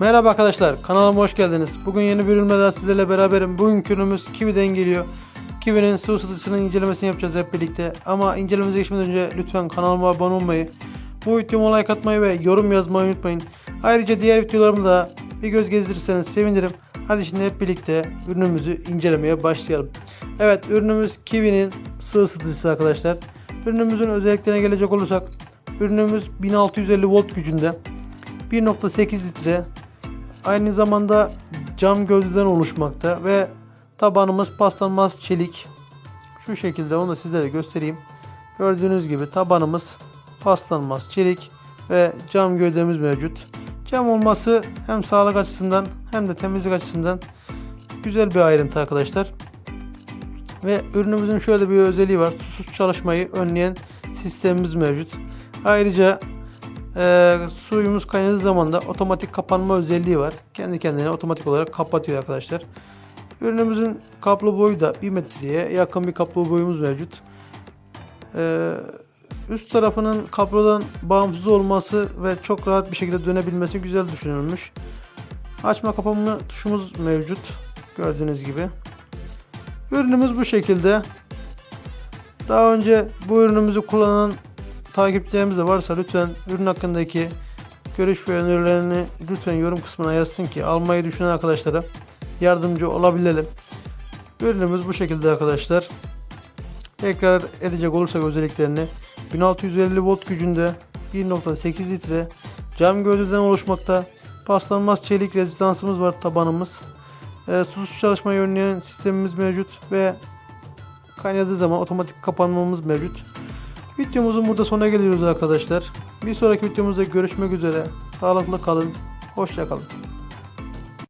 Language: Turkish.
Merhaba arkadaşlar, kanalıma hoş geldiniz. Bugün yeni bir ürünle daha sizlerle beraberim. Bugünkü ürünümüz Kiwi'den geliyor. Kiwi'nin sıvı ısıtıcısının incelemesini yapacağız hep birlikte. Ama incelememize geçmeden önce lütfen kanalıma abone olmayı, bu videoma like atmayı ve yorum yazmayı unutmayın. Ayrıca diğer videolarımı da bir göz gezdirirseniz sevinirim. Hadi şimdi hep birlikte ürünümüzü incelemeye başlayalım. Evet, ürünümüz Kiwi'nin sıvı ısıtıcısı arkadaşlar. Ürünümüzün özelliklerine gelecek olursak, ürünümüz 1650 volt gücünde. 1.8 litre aynı zamanda cam gövdeden oluşmakta ve tabanımız paslanmaz çelik. Şu şekilde onu da sizlere göstereyim. Gördüğünüz gibi tabanımız paslanmaz çelik ve cam gövdemiz mevcut. Cam olması hem sağlık açısından hem de temizlik açısından güzel bir ayrıntı arkadaşlar. Ve ürünümüzün şöyle bir özelliği var. Susuz çalışmayı önleyen sistemimiz mevcut. Ayrıca ee, suyumuz kaynadığı zaman da otomatik kapanma özelliği var. Kendi kendine otomatik olarak kapatıyor arkadaşlar. Ürünümüzün kablo boyu da 1 metreye yakın bir kablo boyumuz mevcut. Ee, üst tarafının kablodan bağımsız olması ve çok rahat bir şekilde dönebilmesi güzel düşünülmüş. Açma kapama tuşumuz mevcut. Gördüğünüz gibi. Ürünümüz bu şekilde. Daha önce bu ürünümüzü kullanan takipçilerimiz de varsa lütfen ürün hakkındaki görüş ve önerilerini lütfen yorum kısmına yazsın ki almayı düşünen arkadaşlara yardımcı olabilelim. Ürünümüz bu şekilde arkadaşlar. Tekrar edecek olursak özelliklerini 1650 volt gücünde 1.8 litre cam gövdeden oluşmakta. Paslanmaz çelik rezistansımız var tabanımız. E, susuz çalışmayı önleyen sistemimiz mevcut ve kaynadığı zaman otomatik kapanmamız mevcut. Videomuzun burada sonuna geliyoruz arkadaşlar. Bir sonraki videomuzda görüşmek üzere. Sağlıklı kalın. Hoşça kalın.